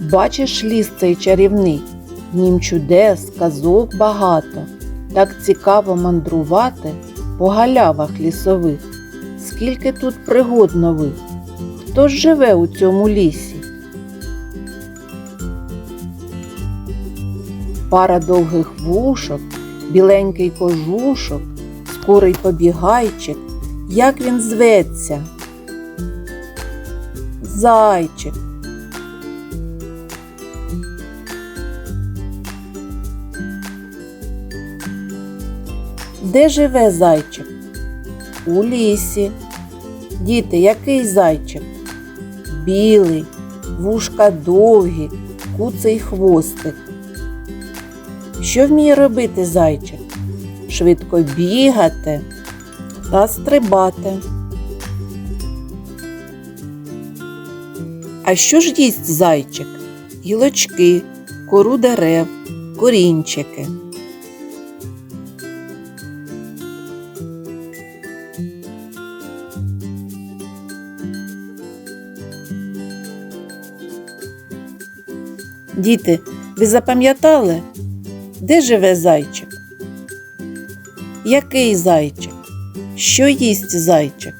Бачиш ліс цей чарівний, нім чудес, казок багато. Так цікаво мандрувати по галявах лісових. Скільки тут пригод нових. Хто ж живе у цьому лісі? Пара довгих вушок, біленький кожушок, скорий побігайчик. Як він зветься? Зайчик. Де живе зайчик? У лісі. Діти, який зайчик? Білий, вушка довгі, куций хвостик. Що вміє робити зайчик? Швидко бігати та стрибати. А що ж їсть зайчик? Гілочки, кору дерев, корінчики. Діти, ви запам'ятали, де живе зайчик? Який зайчик? Що їсть зайчик?